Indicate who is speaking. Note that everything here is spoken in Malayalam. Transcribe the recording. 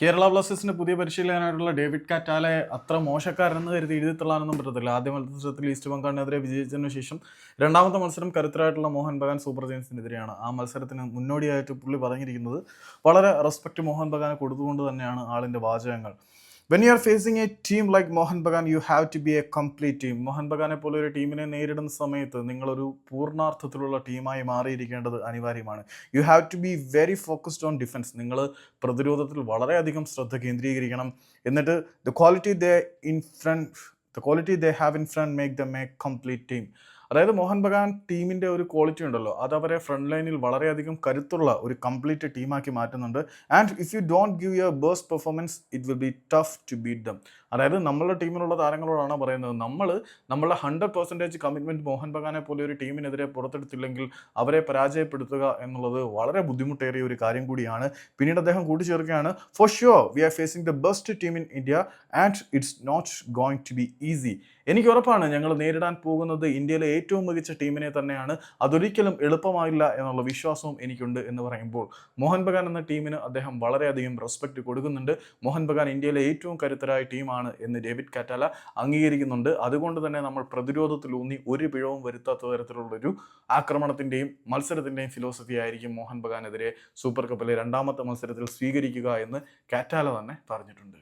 Speaker 1: കേരള ബ്ലാസ്റ്റേഴ്സിന്റെ പുതിയ പരിശീലകനായിട്ടുള്ള ഡേവിഡ് കാറ്റാലെ അത്ര മോശക്കാരെന്ന് കരുതി എഴുതി തള്ളാനൊന്നും പറ്റത്തില്ല. ആദ്യ മത്സരത്തിൽ ഈസ്റ്റ് ബംഗാളിനെതിരെ വിജയിച്ചതിനു ശേഷം രണ്ടാമത്തെ മത്സരം കരുത്തരായിട്ടുള്ള മോഹൻ ബഗാൻ സൂപ്പർ ജയൻസിനെതിരെയാണ്. ആ മത്സരത്തിന് മുന്നോടിയായിട്ട് പുള്ളി പറഞ്ഞിരിക്കുന്നത് വളരെ റെസ്പെക്ട് മോഹൻ ബഗാനെ കൊടുത്തുകൊണ്ട് തന്നെയാണ് ആളിന്റെ വാചകങ്ങൾ. When you are facing a team like Mohun Bagan you have to be a complete team Mohun ബഗാനെ പോലെ ഒരു ടീമിനെ നേരിടുന്ന സമയത്ത് നിങ്ങളൊരു പൂർണാർത്ഥത്തിലുള്ള ടീമായി മാറിയിരിക്കേണ്ടത് അനിവാര്യമാണ്. You have to be very focused on defence നിങ്ങൾ പ്രതിരോധത്തിൽ വളരെയധികം ശ്രദ്ധ കേന്ദ്രീകരിക്കണം. എന്നിട്ട് the quality the in front the quality the have in front make the make complete team അതായത് മോഹൻ ബഗാൻ ടീമിന്റെ ഒരു ക്വാളിറ്റി ഉണ്ടല്ലോ. അത് അവരെ ഫ്രണ്ട് ലൈനിൽ വളരെയധികം കരുത്തുള്ള ഒരു കംപ്ലീറ്റ് ടീമാക്കി മാറ്റുന്നുണ്ട്. And if you don't give your best performance it will be tough to beat them അതായത് നമ്മളുടെ ടീമിലുള്ള താരങ്ങളോടാണ് പറയുന്നത്. നമ്മൾ നമ്മളുടെ ഹൺഡ്രഡ് പെർസെന്റേജ് കമ്മിറ്റ്മെന്റ് മോഹൻ ബഗാനെ പോലെ ഒരു ടീമിനെതിരെ പുറത്തെടുത്തില്ലെങ്കിൽ അവരെ പരാജയപ്പെടുത്തുക എന്നുള്ളത് വളരെ ബുദ്ധിമുട്ടേറിയ ഒരു കാര്യം കൂടിയാണ്. പിന്നീട് അദ്ദേഹം കൂട്ടിച്ചേർക്കുകയാണ്. For sure we are facing the best team in India and it's not going to be easy എനിക്ക് ഉറപ്പാണ് ഞങ്ങൾ നേരിടാൻ പോകുന്നത് ഇന്ത്യയിലെ ഏറ്റവും മികച്ച ടീമിനെ തന്നെയാണ് അതൊരിക്കലും എളുപ്പമായില്ല എന്നുള്ള വിശ്വാസവും എനിക്കുണ്ട് എന്ന് പറയുമ്പോൾ മോഹൻ ബഗാൻ എന്ന ടീമിന് അദ്ദേഹം വളരെയധികം റെസ്പെക്ട് കൊടുക്കുന്നുണ്ട്. മോഹൻ ബഗാൻ ഇന്ത്യയിലെ ഏറ്റവും കരുത്തരായ ടീമാണ് എന്ന് ഡേവിഡ് കാറ്റാല അംഗീകരിക്കുന്നുണ്ട്. അതുകൊണ്ട് തന്നെ നമ്മൾ പ്രതിരോധത്തിലൂന്നി ഒരു പിഴവും വരുത്താത്ത തരത്തിലുള്ളൊരു ആക്രമണത്തിന്റെയും മത്സരത്തിന്റെയും ഫിലോസഫി ആയിരിക്കും മോഹൻ ബഗാനെതിരെ സൂപ്പർ കപ്പിലെ രണ്ടാമത്തെ മത്സരത്തിൽ സ്വീകരിക്കുക എന്ന് കാറ്റാല തന്നെ പറഞ്ഞിട്ടുണ്ട്.